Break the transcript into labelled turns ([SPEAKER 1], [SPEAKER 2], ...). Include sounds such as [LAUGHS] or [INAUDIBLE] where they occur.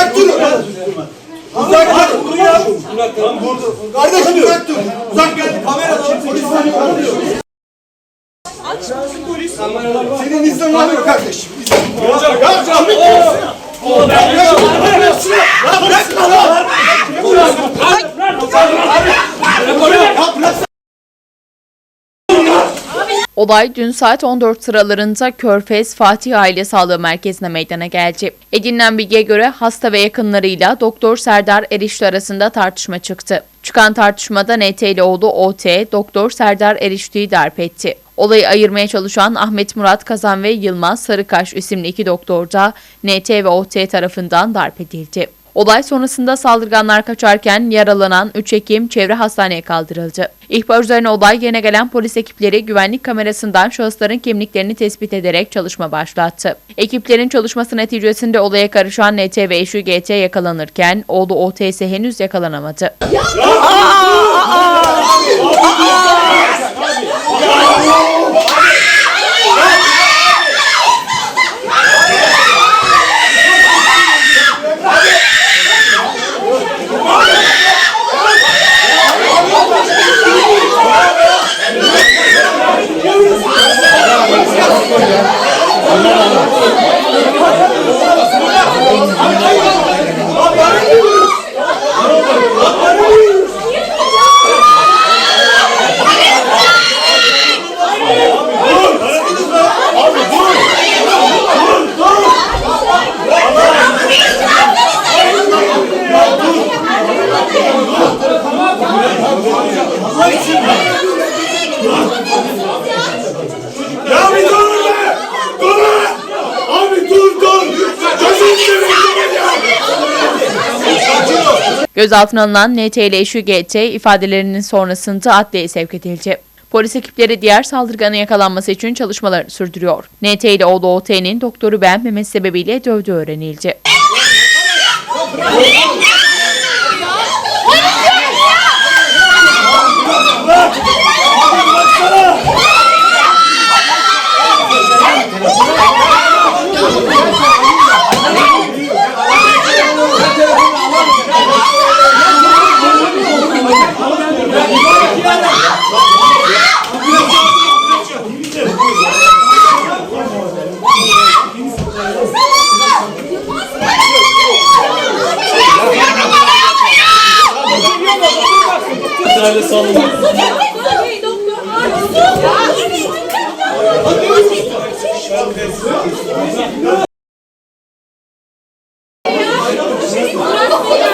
[SPEAKER 1] uzak durun. Uzak dur. Kardeşim uzak dur. Uzak gel. Kameradan polis Senin iznin var mı kardeşim? Ya ya Ahmet ya. Ya bırakma lan. Ya bırak.
[SPEAKER 2] Olay dün saat 14 sıralarında Körfez Fatih Aile Sağlığı Merkezi'ne meydana geldi. Edinilen bilgiye göre hasta ve yakınlarıyla Doktor Serdar Erişli arasında tartışma çıktı. Çıkan tartışmada NT ile oğlu OT, Doktor Serdar Erişli'yi darp etti. Olayı ayırmaya çalışan Ahmet Murat Kazan ve Yılmaz Sarıkaş isimli iki doktor da NT ve OT tarafından darp edildi. Olay sonrasında saldırganlar kaçarken yaralanan 3 hekim çevre hastaneye kaldırıldı. İhbar üzerine olay yerine gelen polis ekipleri güvenlik kamerasından şahısların kimliklerini tespit ederek çalışma başlattı. Ekiplerin çalışması neticesinde olaya karışan NT ve eşi GT yakalanırken oğlu OT ise henüz yakalanamadı.
[SPEAKER 1] Ya
[SPEAKER 2] Gözaltına alınan NT ile eşi GT ifadelerinin sonrasında adliyeye sevk edildi. Polis ekipleri diğer saldırganın yakalanması için çalışmalarını sürdürüyor. NT ile oğlu OT'nin doktoru beğenmemesi sebebiyle dövdüğü öğrenildi. [LAUGHS]
[SPEAKER 3] Aile sağlığı.